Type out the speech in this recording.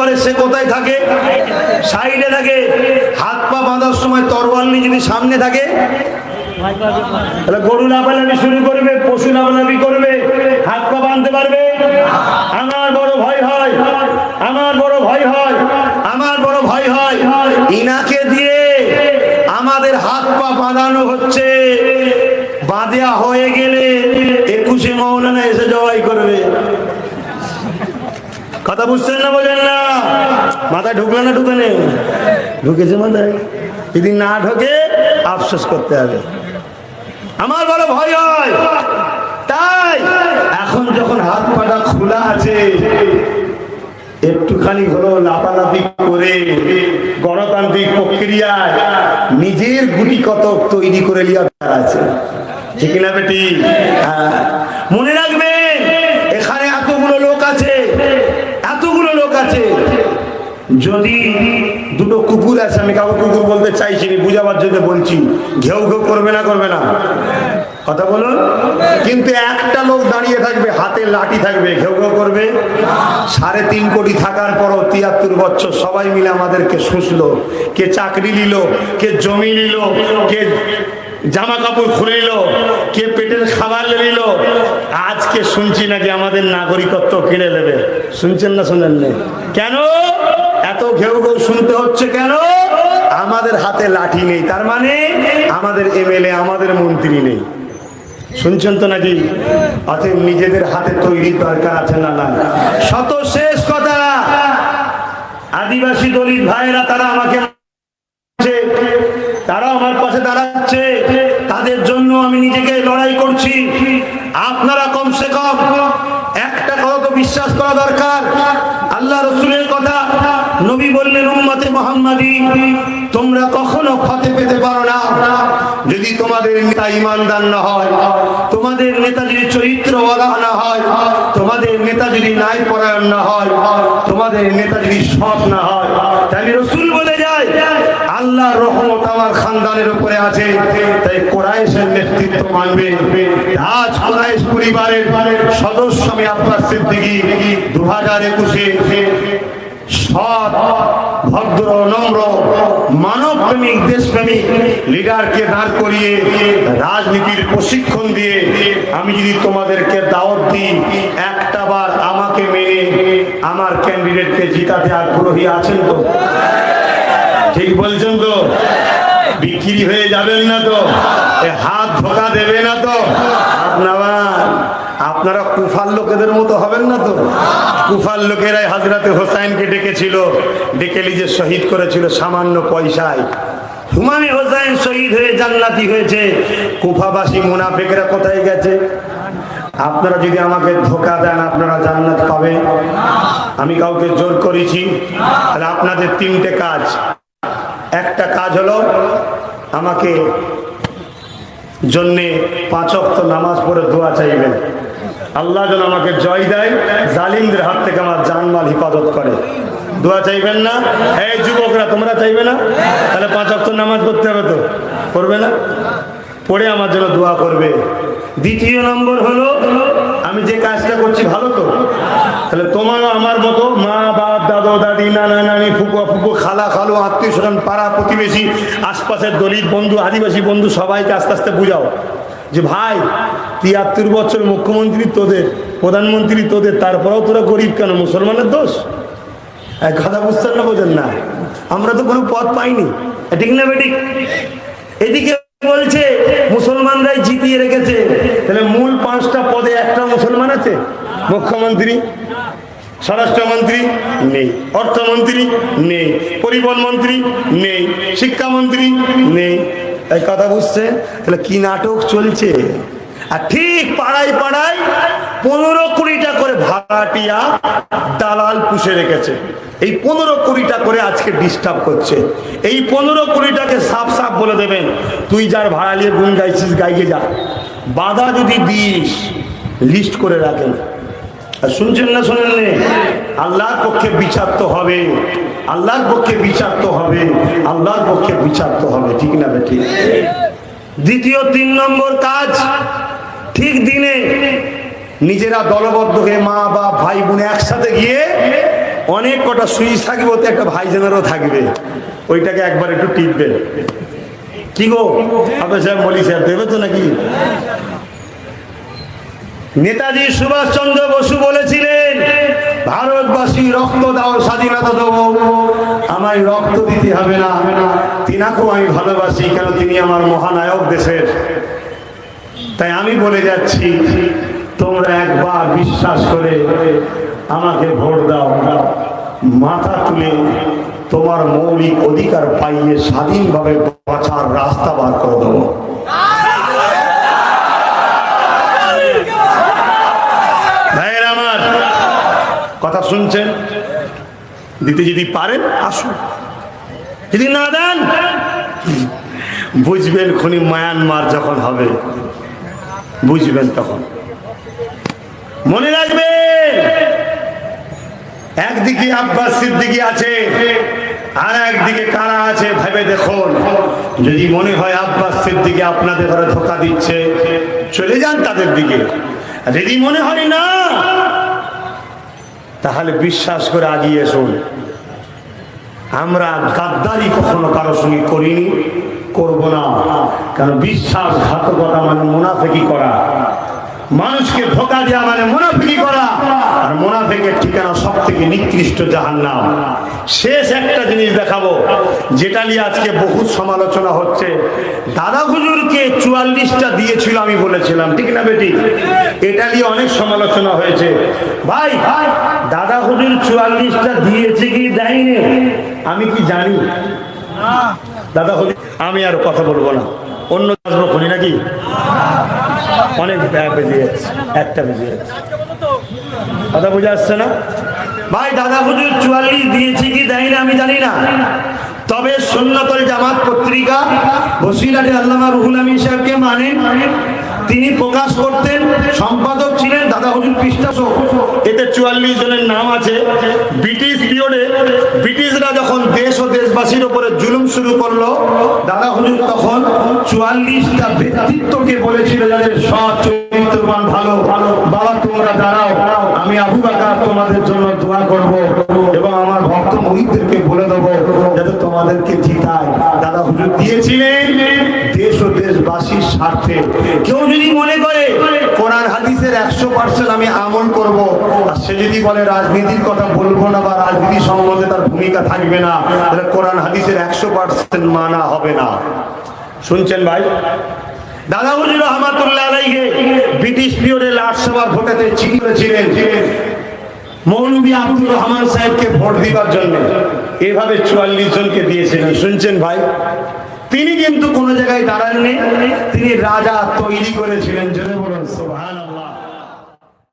করে সে কোথায় থাকে? সাইডে থাকে, হাত পা বাঁধার সময় তরোয়াল নিয়ে যদি সামনে থাকে, তাহলে গরু লাফালাফি শুরু করবে, পশু লাফালাফি করবে, হাত পা বাঁধতে পারবে? আমার বড় ভয় হয়, আমার বড় ভয় হয়, আমার বড় ভয় হয়। ইনাকে দিয়ে আমাদের হাত পা বাঁধানো হচ্ছে। বাঁধা হয়ে গেলে একুশে মৌলানা এসে জবাই করবে। কথা বুঝছেন না বোঝেন? মাথায় ঢুকলো না ঢুকে নেই ঢুকেছে মাথায়। যদি না ঢোকে, আফসোস করতে হবে। আমার বড় ভয় হয়। তাই এখন যখন হাত পাটা খোলা আছে, একটুখানি হলো লাফালাফি করে গণতান্ত্রিক প্রক্রিয়ায় নিজের গুটি কত তৈরি করে লিয়া আছে। ঠিক না বেটি? হ্যাঁ। মনে রাখবেন এখানে এতগুলো লোক আছে এতগুলো লোক আছে যদি দুটো কুকুর আছে, আমি কাউকে কুকুর বলতে চাইছি না, বুঝাবার জন্য বলছি, ঘেউ ঘেউ করবে না করবে না। কথা বলুন? কিন্তু একটা লোক দাঁড়িয়ে থাকবে, হাতে লাঠি থাকবে, ঘেউ ঘেউ করবে। সাড়ে তিন কোটি থাকার পরও তিয়াত্তর বছর সবাই মিলে আমাদেরকে শুষলো, কে চাকরি নিল, কে জমি নিল, কে জামা কাপড় খুলে নিল, কে পেটের খাবার নিল। আজকে শুনছি নাকি আমাদের নাগরিকত্ব কিনে দেবে। শুনছেন না শুনেন না কেন? ঘেউ ঘেউ শুনতে হচ্ছে কেন? আমাদের হাতে লাঠি নেই, তার মানে আমাদের এমএলএ, আমাদের মন্ত্রী নেই। শুনছেন তো নাকি? অতএব নিজেদের হাতে তৈরির দরকার আছে না না শত শেষ কথা। আদিবাসী দলিত ভাইয়েরা, তারা আমাকে তারা আমার পাশে দাঁড়াচ্ছে। তাদের জন্য আমি নিজেকে লড়াই করছি। আপনারা কমসে কম একটা কথা তো বিশ্বাস করা দরকার। আল্লাহ রসুলের কথা নবী বললেন, উম্মতে মোহাম্মদী, তোমরা কখনো ফতে পেতে পারো না। যদি তোমাদের নেতা ইমানদার না হয়, তোমাদের নেতা যদি চরিত্রওয়ালা না হয়, তোমাদের নেতা যদি ন্যায় পরায়ণ না হয়, তোমাদের নেতা যদি সৎ না হয়, তাহলে রসুল বলে যায়, আল্লাহর রহমত আমার খানদানের উপরে আছে, তাই কোরআশের নেতৃত্ব মানবে। আজ কোরআশ পরিবারের সদস্য আমি আব্বাস সিদ্দিকী দু হাজার একুশে। ভদ্র, নম্র দেশপ্রেমিক দাঁড় করিয়ে রাজনীতির প্রশিক্ষণ দিয়ে আমি যদি তোমাদেরকে দাওয়াত দিই, একটা বার আমাকে মেনে আমার ক্যান্ডিডেটকে জিতাতে আগ্রহী আছেন তো? ঠিক বলছেন তো? বিক্রি হয়ে যাবেন না তো? হাত ধোকা দেবে না তো? আপনারা আপনারা কুফার লোকেদের মতো হবেন না তো? কুফার লোকেরাই হাজরাতে হোসাইনকে ডেকেছিল, ডেকে নিজে শহীদ করেছিল সামান্য পয়সায়। হুমায়ুন হোসাইন শহীদ হয়ে জান্নাতি হয়েছে। কুফাবাসী মুনাফেকেরা কোথায় গেছে? আপনারা যদি আমাকে ধোকা দেন, আপনারা জান্নাত পাবেন। আমি কাউকে জোর করেছি। তাহলে আপনাদের তিনটে কাজ। একটা কাজ হলো, আমাকে জন্যে পাঁচ অক্ত নামাজ পড়ে দোয়া চাইবেন। আল্লাহ যেন আমাকে জয় দেয়, জালিমদের হাত থেকে আমার জানমাল হিফাজত করে। দোয়া চাইবেন না? এই যুবকরা, তোমরা চাইবে না? তাহলে পাঁচ অক্ত নামাজ পড়তে হবে তো। করবে না? পড়ে আমার জন্য দোয়া করবে। দ্বিতীয় নম্বর হলো, আমি যে কাজটা করছি ভালো তো। তাহলে তোমারও আমার মতো মা, বাপ, দাদু, দাদি, নানা, নানি ফুকো ফুকু খালা, খালো, আত্মীয় স্বজন, পাড়া, প্রতিবেশী, আশপাশের দলিত বন্ধু, আদিবাসী বন্ধু, সবাইকে আস্তে আস্তে বুঝাও। যে ভাই তিয়াত্তর বছর মুখ্যমন্ত্রী তোদের, প্রধানমন্ত্রী তোদের, তারপরেও তোরা গরিব কেন? মুসলমানের দোষ? কথা বুঝতেন না, বোঝেন না? আমরা তো কোনো পথ পাইনি। ঠিক না বেটিক এদিকে বলছে, মুসলমানরাই জিতিয়ে রেখেছে। তাহলে মূল পাঁচটা পদে একটা মুসলমান আছে? মুখ্যমন্ত্রী? স্বরাষ্ট্রমন্ত্রী? নেই। অর্থমন্ত্রী? নেই। পরিবহন মন্ত্রী? নেই। শিক্ষামন্ত্রী? নেই। এই কথা বুঝছে তাহলে কি নাটক চলছে? আর ঠিক পাড়ায় পাড়ায় পনেরো কুড়িটা করে ভাড়াটিয়া দালাল পুষে রেখেছে। এই পনেরো কুড়িটা করে আজকে ডিস্টার্ব করছে। এই পনেরো কুড়িটাকে সাফ সাফ বলে দেবেন, তুই যার ভাড়া নিয়ে গুণ গাইছিস, গাইয়ে যা। বাধা যদি দিস লিস্ট করে রাখেন। আর শুনছেন না শুনেন? আল্লাহর পক্ষে বিচার তো হবে। আল্লাহর পক্ষে বিচার তো হবে। আল্লাহর পক্ষে বিচার তো হবে। ঠিক না বেটি দ্বিতীয় তিন নম্বর কাজ ঠিক দিনে নিজেরা দলবদ্ধ হয়ে মা বা ভাই, বোন একসাথে গিয়ে অনেক কটা সুইচ থাকবে, ওতে একটা ভাইজানেরও থাকবে। ওইটাকে একবার একটু টিপবেন। কি গো? আপনি সাহেব, বলি স্যার দেবে তো নাকি? নেতাজি সুভাষচন্দ্র বসু বলেছিলেন, ভারতবাসী রক্ত দাও, স্বাধীনতা দেবো। আমায় রক্ত দিতে হবে না। তিনাকেও আমি ভালোবাসি, কেন তিনি আমার মহানায়ক দেশের। তাই আমি বলে যাচ্ছি, তোমরা একবার বিশ্বাস করে আমাকে ভোট দাও। মাথা তুলে তোমার মৌলিক অধিকার পাইয়ে স্বাধীনভাবে বাঁচার রাস্তা বার করে দেবো। কথা শুনছেন? দিতে যদি পারেন, আসুন। যদি না দেন, বুঝবেন খুনি মায়ানমার যখন হবে। বুঝবেন তখন। মনে রাখবেন, একদিকে আব্বাস সিদ্দিকি আছে, আর একদিকে কারা আছে ভেবে দেখুন। যদি মনে হয় আব্বাস সিদ্দিকি আপনাদের ঘরে ধোকা দিচ্ছে, চলে যান তাদের দিকে। যদি মনে হয় না, তাহলে বিশ্বাস করে আগিয়ে এসুন। আমরা গাদ্দারি কখনো কারও সঙ্গে করিনি। করব না। কারণ বিশ্বাসঘাতকতা মানে মুনাফেকি করা। মানুষকে ধোকা দেওয়া মানে মুনাফিকি করা। আর মুনাফিকের ঠিকানা সব থেকে নিকৃষ্ট জাহান নাম শেষ একটা জিনিস দেখাবো, যেটা নিয়ে আজকে বহুত সমালোচনা হচ্ছে। দাদা হুজুরকে চুয়াল্লিশটা দিয়েছিল আমি বলেছিলাম, ঠিক না বেটি? এটা নিয়ে অনেক সমালোচনা হয়েছে। ভাই, দাদা হুজুর চুয়াল্লিশটা দিয়েছে কি দেয়নি? আমি কি জানি? দাদা হুজুর আমি আর কথা বলব না। অন্য আসব খুনি নাকি? অনেক বেজে যাচ্ছে একটা বেজে যাচ্ছে। কথা বুঝে আসছে না? ভাই দাদা হুজুর চুয়াল্লিশ দিয়েছি কি দেয় না আমি জানি না। তবে সুন্নতল জামাত পত্রিকা বসিলাটে আল্লামা রুহুল আমিন সাহেবকে মানে তিনি প্রকাশ করতেন সম্পাদক ছিলেন দাদা হুজুর পৃষ্ঠা এতে চুয়াল্লিশ জনের নাম আছে। ব্রিটিশ পিরিয়ডে যখন দেশ ও দেশবাসীর উপরে জুলুম শুরু করল, দাদা হুজুর তখন চুয়াল্লিশটা ব্যক্তিত্বকে বলেছিল যাদের সৎ, চরিত্রবান, ভালো ভালো, বাবা তোমরা দাঁড়াও, আমি আবু বাকার তোমাদের জন্য দোয়া করব এবং আমার ভক্ত মহিতদেরকে বলে দেবো যাতে তোমাদেরকে জিতায়। দাদা হুজুর দিয়েছিলেন দেশ ও দেশবাসীর স্বার্থে। কেউ যদি মনে করে কোরআন হাদিসের একশো পার্সেন্ট আমি আমল করব। আর সে যদি বলে রাজনীতির কথা বলব না বা রাজনীতি সম্বন্ধে তার ভূমিকা থাকবে না, তাহলে কোরআন হাদিসের একশো পার্সেন্ট মানা হবে না। শুনছেন ভাই? দাদা হুজুর রহমাতুল্লাহ আলাইকে ব্রিটিশ পিরিয়ডে লাটসভার ভোটাতে চিঠি করেছিলেন মৌলবী আব্দুর রহমান সাহেবকে ভোট দিবার জন্য। এভাবে চুয়াল্লিশ জনকে দিয়েছিলেন শুনছেন ভাই? তিনি কিন্তু কোনো জায়গায় দাঁড়াননি। তিনি রাজা তৈরি করেছিলেন জন্য বলুন